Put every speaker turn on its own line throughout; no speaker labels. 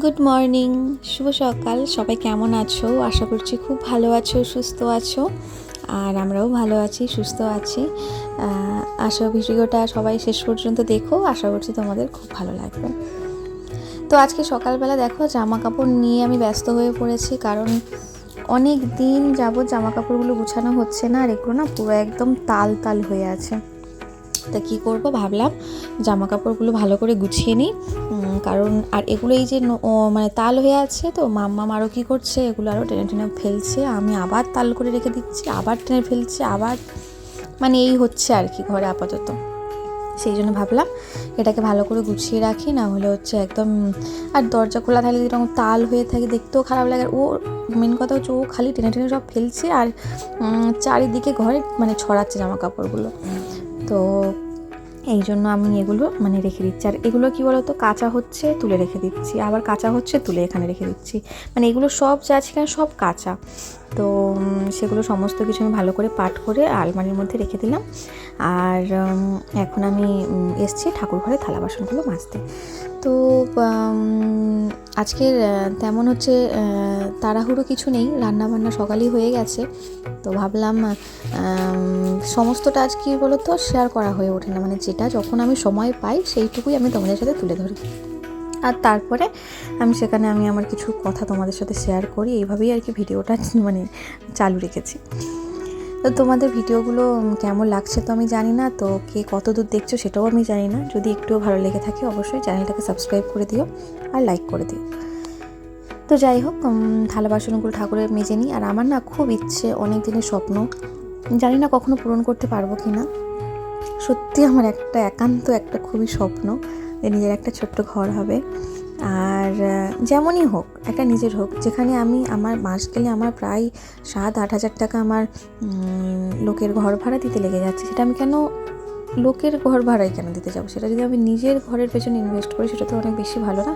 Good morning শুভ সকাল। সবাই কেমন আছো? আশা করছি খুব ভালো আছো, সুস্থ আছো। আর আমরাও ভালো আছি, সুস্থ আছি। আশা ভিডিওটা সবাই শেষ পর্যন্ত দেখো। আশা করছি তোমাদের খুব ভালো লাগবে। তো আজকে সকালবেলা দেখো জামা কাপড় নিয়ে আমি ব্যস্ত হয়ে পড়েছি কারণ অনেক দিন যাবৎ জামা কাপড়গুলো গুছানো হচ্ছে না আর এগুলো না পুরো একদম তাল তাল হয়ে আছে। তা কী করব ভাবলাম জামা কাপড়গুলো ভালো করে গুছিয়ে নিই। কারণ, আর এগুলো এই যে মানে তাল হয়ে আছে তো, মাম্মাম আরও কী করছে, এগুলো আরও টেনে টেনে ফেলছে। আমি আবার তাল করে রেখে দিচ্ছি, আবার টেনে ফেলছে, আবার মানে এই হচ্ছে আর কি ঘরে আপাতত। সেই জন্য ভাবলাম এটাকে ভালো করে গুছিয়ে রাখি, না হলে হচ্ছে একদম, আর দরজা খোলা থাকলে যেরকম তাল হয়ে থাকে দেখতেও খারাপ লাগে। আর ও মেন কথা হচ্ছে ও খালি টেনে টেনে সব ফেলছে আর চারিদিকে ঘরে মানে ছড়াচ্ছে জামা কাপড়গুলো তো এই জন্য আমি এগুলো মানে রেখে দিচ্ছি। আর এগুলো কি বলতো? কাঁচা হচ্ছে তুলে রেখে দিচ্ছি। আবার কাঁচা হচ্ছে তুলে এখানে রেখে দিচ্ছি। মানে এগুলো সব যা এখানে সব কাঁচা। তো সেগুলো সমস্ত কিছু আমি ভালো করে পাট করে আলমারির মধ্যে রেখে দিলাম। আর এখন আমি এসছি ঠাকুর ঘরে থালা বাসনগুলো মাজতে। তো আজকের তেমন হচ্ছে তাড়াহুড়ো কিছু নেই রান্না বান্না সকালেই হয়ে গেছে। তো ভাবলাম সমস্তটা আজ কি বলতো শেয়ার করা হয়ে ওঠে না। মানে যেটা যখন আমি সময় পাই, সেইটুকুই আমি তোমাদের সাথে তুলে ধরি। আর তারপরে আমি সেখানে আমি আমার কিছু কথা তোমাদের সাথে শেয়ার করি। এইভাবেই আর কি ভিডিওটা মানে চালু রেখেছি। তো তোমাদের ভিডিওগুলো কেমন লাগছে তো আমি জানি না। তো কে কত দূর দেখছ সেটাও আমি জানি না। যদি একটুও ভালো লেগে থাকে অবশ্যই চ্যানেলটাকে সাবস্ক্রাইব করে দিও আর লাইক করে দিও। তো যাই হোক থালা বাসনগুলো ঠাকুরের মেজে নিই। আর আমার না খুব ইচ্ছে অনেক দিনের স্বপ্ন, জানি না কখনো পূরণ করতে পারব কি না। সত্যি আমার একটা একান্ত একটা খুবই স্বপ্ন যে নিজের একটা ছোট্ট ঘর হবে। আর যেমনই হোক, একটা নিজের হোক, যেখানে আমি আমার মাস গেলে আমার প্রায় সাত, আট হাজার টাকা আমার লোকের ঘর ভাড়া দিতে লেগে যাচ্ছে। সেটা আমি কেন, লোকের ঘর ভাড়াই কেন দিতে যাব? সেটা যদি আমি নিজের ঘরের পেছনে ইনভেস্ট করি, সেটা তো অনেক বেশি ভালো না?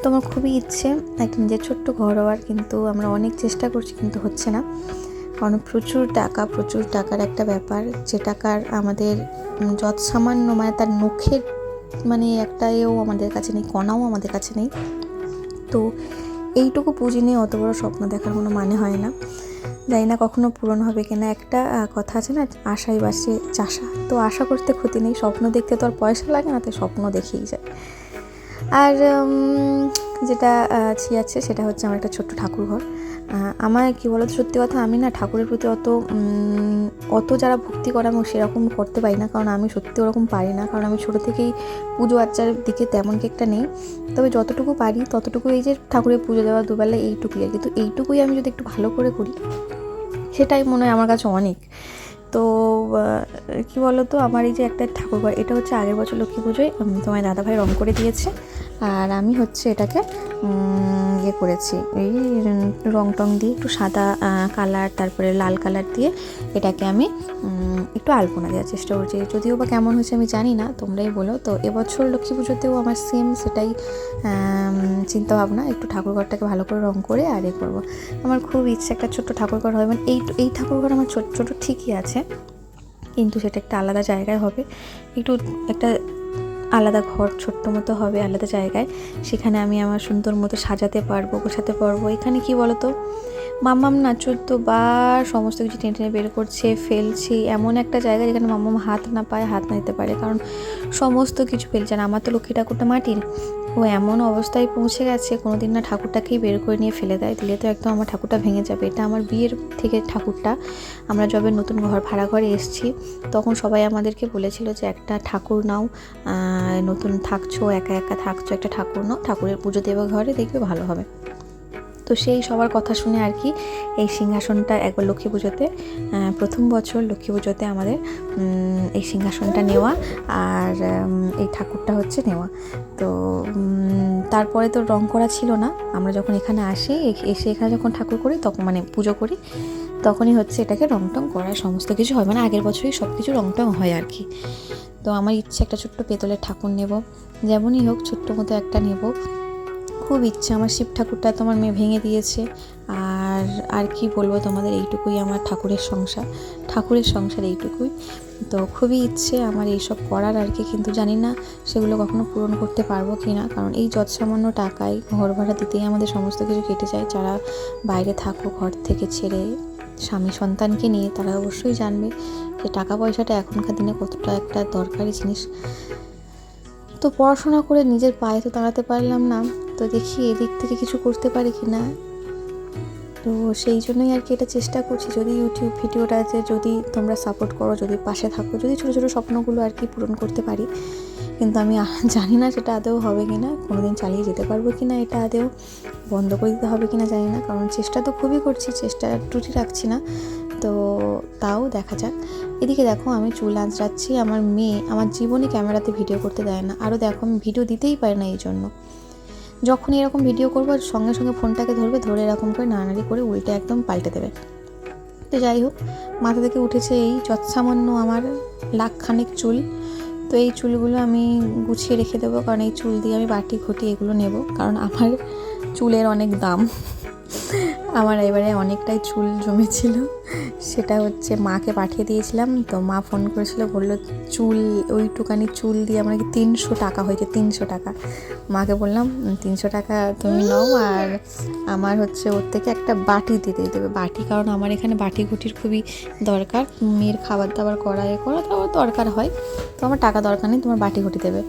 তো আমার খুবই ইচ্ছে, একটা নিজের ছোট্ট ঘর হওয়ার, কিন্তু আমরা অনেক চেষ্টা করছি, কিন্তু হচ্ছে না। কারণ প্রচুর টাকা, প্রচুর টাকার একটা ব্যাপার, যে টাকার আমাদের যৎসামান্য মানে তার নখের মানে একটা এও আমাদের কাছে নেই, কণাও আমাদের কাছে নেই। তো এইটুকু পুঁজি নিয়ে অত বড় স্বপ্ন দেখার কোনো মানে হয় না। জানি না কখনো পূরণ হবে কিনা। একটা কথা আছে না, আশাই বাসে চাষা। তো আশা করতে ক্ষতি নেই। স্বপ্ন দেখতে তো আর পয়সা লাগে না, তাই স্বপ্ন দেখেই যায়। আর যেটা আছে সেটা হচ্ছে আমার একটা ছোট্ট ঠাকুর ঘর আহ, আমার কি বলতো সত্যি কথা আমি না ঠাকুরের প্রতি অত অত যারা ভক্তি করে আমি সেরকম করতে পারি না কারণ আমি সত্যি ওরকম পারি না কারণ আমি ছোটো থেকেই পুজো আর্চার দিকে তেমন কি একটা নেই। তবে যতটুকু পারি ততটুকু এই যে ঠাকুরের পুজো দেওয়া দুবেলা এইটুকুই আর কি। তো এইটুকুই আমি যদি একটু ভালো করে করি সেটাই মনে হয় আমার কাছে অনেক। তো কি বলো তো আমার এই যে একটা ঠাকুর ঘর এটা হচ্ছে আগের বছর লক্ষ্মী পুজোয় তোমার দাদাভাই রং করে দিয়েছে। আর আমি হচ্ছে এটাকে ইয়ে করেছি। এই রং টং দিয়ে একটু সাদা কালার তারপরে লাল কালার দিয়ে এটাকে আমি একটু আলপনা দেওয়ার চেষ্টা করছি। যদিও বা কেমন হয়েছে আমি জানি না, তোমরাই বলো। তো এবছর লক্ষ্মী পুজোতেও আমার সেম সেটাই চিন্তা ভাবনা একটু ঠাকুরঘরটাকে ভালো করে রং করে আর এ করব। আমার খুব ইচ্ছে একটা ছোট্ট ঠাকুরঘর হবে মানে এই এই ঠাকুরঘর আমার ছোট ছোট ঠিকই আছে। কিন্তু সেটা একটা আলাদা জায়গায় হবে। একটু একটা আলাদা ঘর ছোট্ট মতো হবে, আলাদা জায়গায়। সেখানে আমি আমার সুন্দর মতো সাজাতে পারব, গোছাতে পারব। এখানে কি বলতো? মাম্মাম না বা, সমস্ত কিছু টেনে টেনে বের করছে, ফেলছি। এমন একটা জায়গা যেখানে মাম্মাম হাত না পায় হাত না দিতে পারে, কারণ সমস্ত কিছু ফেলছে। আর আমার তো লক্ষ্মী ঠাকুরটা মাটির। ও এমন অবস্থায় পৌঁছে গেছে, কোনোদিন না ঠাকুরটাকেই বের করে নিয়ে ফেলে দেয়। দিলে তো একদম আমার ঠাকুরটা ভেঙে যাবে। এটা আমার বিয়ের থেকে ঠাকুরটা। আমরা যবে নতুন ঘর ভাড়া ঘরে এসেছি, তখন সবাই আমাদেরকে বলেছিল যে, একটা ঠাকুর নাও। নতুন থাকছো, একা একা থাকছো, একটা ঠাকুর নাও। ঠাকুরের পুজো দেওয়া ঘরে দেখবে ভালো হবে। তো সেই সবার কথা শুনে আর কি এই সিংহাসনটা একবার লক্ষ্মী পুজোতে প্রথম বছর লক্ষ্মী পুজোতে আমাদের এই সিংহাসনটা নেওয়া আর এই ঠাকুরটা হচ্ছে নেওয়া। তো তারপরে তো রং করা ছিল না। আমরা যখন এখানে আসি এসে এখানে যখন ঠাকুর করি তখন মানে পুজো করি, তখনই হচ্ছে এটাকে রং টং করা, সমস্ত কিছু হয়। মানে আগের বছরই সব কিছু রং টং হয় আর কি। তো আমার ইচ্ছে একটা ছোট্ট পেতলের ঠাকুর নেব। যেমনই হোক, ছোট্ট মতো একটা নেব। খুব ইচ্ছা, আমার শিব ঠাকুরটা তোমার মেয়ে ভেঙে দিয়েছে। আর আর কি বলব তোমাদের, এইটুকুই আমার ঠাকুরের সংসার ঠাকুরের সংসার এইটুকুই। তো খুবই ইচ্ছে আমার এইসব করার আর কি, কিন্তু জানি না সেগুলো কখনো পূরণ করতে পারব কি না। কারণ এই যৎসামান্য টাকায় ঘর ভাড়া দিতেই আমাদের সমস্ত কিছু কেটে যায়। যারা বাইরে থাকো, ঘর থেকে ছেড়ে স্বামী সন্তানকে নিয়ে, তারা অবশ্যই জানবে যে টাকা পয়সাটা এখনকার দিনে কতটা একটা দরকারি জিনিস। তো পড়াশোনা করে নিজের পায়ে তো দাঁড়াতে পারলাম না। তো দেখি এদিক থেকে কিছু করতে পারি কি না। তো সেই জন্যই আর কি এটা চেষ্টা করছি, যদি ইউটিউব ভিডিওটা যে যদি তোমরা সাপোর্ট করো, যদি পাশে থাকো, যদি ছোটো ছোটো স্বপ্নগুলো আর কি পূরণ করতে পারি। কিন্তু আমি জানি না সেটা আদৌ হবে কি না কোনো দিন চালিয়ে যেতে পারব কি না এটা আদৌ, বন্ধ করে দিতে হবে কি না জানি না, কারণ চেষ্টা তো খুবই করছি, চেষ্টা ত্রুটি রাখছি না। তো তাও দেখা যাক। এদিকে দেখো আমি চুল আঁচড়াচ্ছি, আমার মেয়ে আমার জীবনে ক্যামেরাতে ভিডিও করতে দেয় না। আরও দেখো আমি ভিডিও দিতেই পারি না এই জন্য। যখন এরকম ভিডিও করব, সঙ্গে সঙ্গে ফোনটাকে ধরবে, ধরে এরকম করে নাড়ানাড়ি করে উল্টে একদম পাল্টে দেবে। তো যাই হোক, মাথা থেকে উঠেছে এই যৎসামান্য আমার লাখখানেক চুল। তো এই চুলগুলো আমি গুছিয়ে রেখে দেবো, কারণ এই চুল দিয়ে আমি বাটি ঘটি এগুলো নেব, কারণ আমার চুলের অনেক দাম। আমার এবারে অনেকটাই চুল জমেছিল। সেটা হচ্ছে মাকে পাঠিয়ে দিয়েছিলাম। তো মা ফোন করেছিল, বলল, চুল, ওইটুকানি চুল দিয়ে আমার কি তিনশো টাকা হয়েছে? তিনশো টাকা। মাকে বললাম, তিনশো টাকা তুমি নাও আর আমার হচ্ছে ওর থেকে একটা বাটি দিতে দেবে। বাটি, কারণ আমার এখানে বাটি ঘুটির খুবই দরকার। মেয়ের খাবার দাবার করা, এ করা তো দরকার হয়। তো আমার টাকা দরকার নেই, তোমার বাটি ঘুটি দেবে।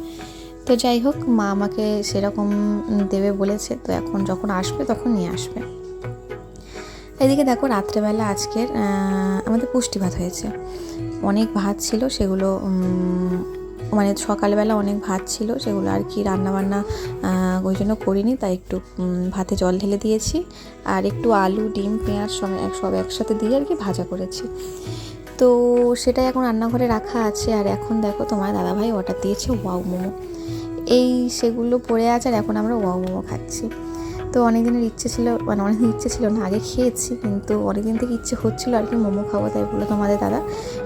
তো যাই হোক, মা আমাকে সেরকম দেবে বলেছে। তো এখন যখন আসবে, তখন নিয়ে আসবে। এদিকে দেখো রাত্রেবেলা আজকের আমাদের পুষ্টি ভাত হয়েছে। অনেক ভাত ছিল, সেগুলো মানে সকালবেলা অনেক ভাত ছিল, সেগুলো আর কি রান্নাবান্না ওই জন্য করিনি, তাই একটু ভাতে জল ঢেলে দিয়েছি। আর একটু আলু, ডিম, পেঁয়াজ সব এক- সব একসাথে দিয়ে আর কি ভাজা করেছি। তো সেটাই এখন রান্নাঘরে রাখা আছে, আর এখন দেখো তোমার দাদাভাই অর্ডার দিয়েছে ওয়াও মোমো। এই সেগুলো পড়ে আছে, আর এখন আমরা ওয়াও মোমো খাচ্ছি। তো অনেক দিনের ইচ্ছে ছিল মানে অনেক ইচ্ছে ছিল না, আগে খেয়েছি, কিন্তু অনেক দিন থেকে ইচ্ছে হচ্ছিল আর কি মোমো খাব, তাই বলল তোমাদের দাদা।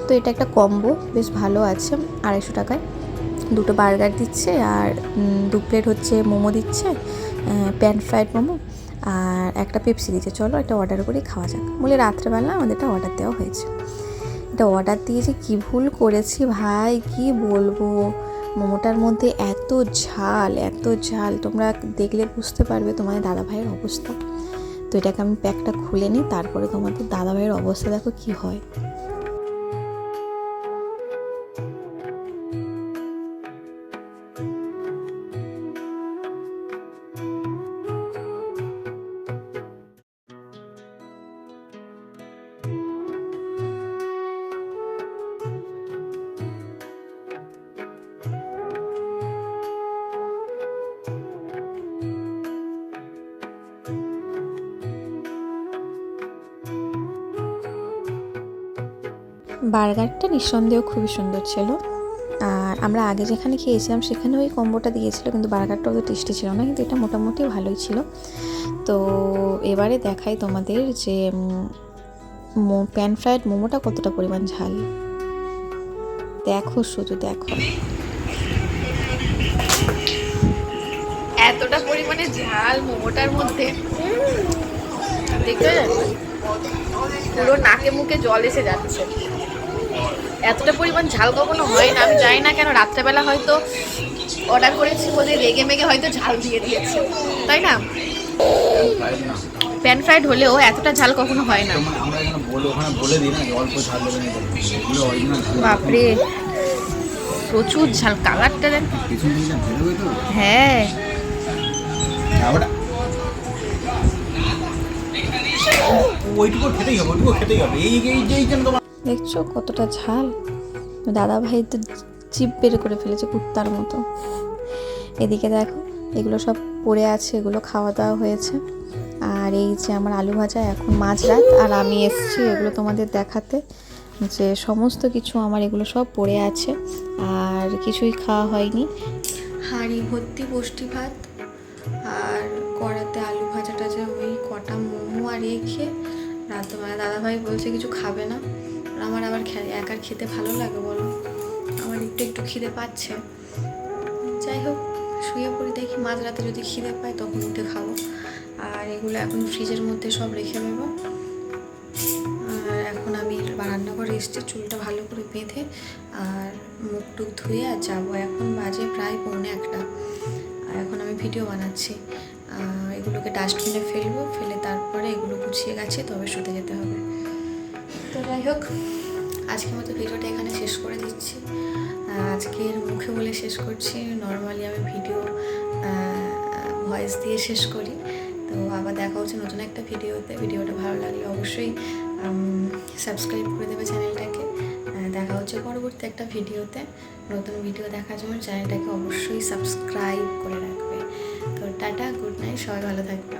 তো এটা একটা কম্বো, বেশ ভালো আছে, আড়াইশো টাকায়। দুটো বার্গার দিচ্ছে আর দু প্লেট হচ্ছে মোমো দিচ্ছে প্যান ফ্রাইড মোমো আর একটা পেপসি দিচ্ছে। চলো এটা অর্ডার করে খাওয়া যাক। বলে রাত্রেবেলা আমাদের এটা অর্ডার দেওয়া হয়েছে। এটা অর্ডার দিয়েছি, কী ভুল করেছি ভাই, কি বলব? মোমোটার মধ্যে এত ঝাল এত ঝাল। তোমরা দেখলে বুঝতে পারবে তোমাদের দাদা ভাইয়ের অবস্থা। তো এটাকে আমি প্যাকটা খুলে নিই, তারপরে তোমাদের দাদা ভাইয়ের অবস্থা দেখো কি হয়। বার্গারটা নিঃসন্দেহ খুবই সুন্দর ছিল। আর আমরা আগে যেখানে খেয়েছিলাম সেখানে ওই কম্বোটা দিয়েছিল, কিন্তু বার্গারটা অত টেস্টি ছিল না, কিন্তু এটা মোটামুটি ভালোই ছিল। তো এবারে দেখাই তোমাদের যে প্যান ফ্রাইড মোমোটা কতটা পরিমাণ ঝাল। দেখো, শুধু দেখো।
এতটা পরিমাণে ঝাল মোমোটার মধ্যে। দেখতে পুরো নাকে মুখে জল এসে যাচ্ছে। এতটা পরিমাণ ঝাল কখনো হয় না, আমি জানি না কেন, রাত্রেবেলা হয়তো অর্ডার করেছি বলে রেগে মেগে হয়তো ঝাল দিয়ে দিয়েছে, তাই না? প্যান ফ্রাইড হলেও এতটা ঝাল কখনো হয় না। বাপরে, প্রচুর ঝাল, কালারটা দেন হ্যাঁ।
ওইটুকু খেতেই হবে, ওইটুকু খেতেই হবে। এই এই জন্য
দেখছ কতটা ঝাল? দাদা ভাই তো চিপ বের করে ফেলেছে কুত্তার মতো। এদিকে দেখো, এগুলো সব পড়ে আছে, এগুলো খাওয়া দাওয়া হয়েছে। আর এই যে আমার আলু ভাজা, এখন মাঝরাত আর আমি এসছি এগুলো তোমাদের দেখাতে। যে সমস্ত কিছু আমার এগুলো সব পড়ে আছে, আর কিছুই খাওয়া হয়নি। হাঁড়ি ভর্তি পুষ্টি ভাত, আর কড়াতে আলু ভাজা টাজা ওই কটা মোমো আর রেখে রাতবেলা দাদাভাই বলছে কিছু খাবে না। আমার আবার একার খেতে ভালো লাগে বলো? আমার একটু একটু খিদে পাচ্ছে। যাই হোক, শুয়ে পড়ি দেখি, মাঝরাতে যদি খিদে পাই তখন উঠে খাব। আর এগুলো এখন ফ্রিজের মধ্যে সব রেখে দেবো। আর এখন আমি রান্নাঘরে এসছে, চুলটা ভালো করে বেঁধে আর মুখ টুক ধুয়ে আর যাব। এখন বাজে প্রায় পৌনে একটা। আর এখন আমি ভিডিও বানাচ্ছি। এগুলোকে ডাস্টবিনে ফেলব, ফেলে তারপরে এগুলো গুছিয়ে গেছে, তবে শুতে যেতে হবে। যাই হোক, আজকের মতো ভিডিওটা এখানে শেষ করে দিচ্ছি। আজকের মুখে বলে শেষ করছি। নর্মালি আমি ভিডিও ভয়েস দিয়ে শেষ করি। তো আবার দেখা হচ্ছে নতুন একটা ভিডিওতে। ভিডিওটা ভালো লাগলে অবশ্যই সাবস্ক্রাইব করে দেবে চ্যানেলটাকে। দেখা হচ্ছে পরবর্তী একটা ভিডিওতে। নতুন ভিডিও দেখার জন্য চ্যানেলটাকে অবশ্যই সাবস্ক্রাইব করে রাখবে। তো টাটা গুড নাইট সবাই ভালো থাকবে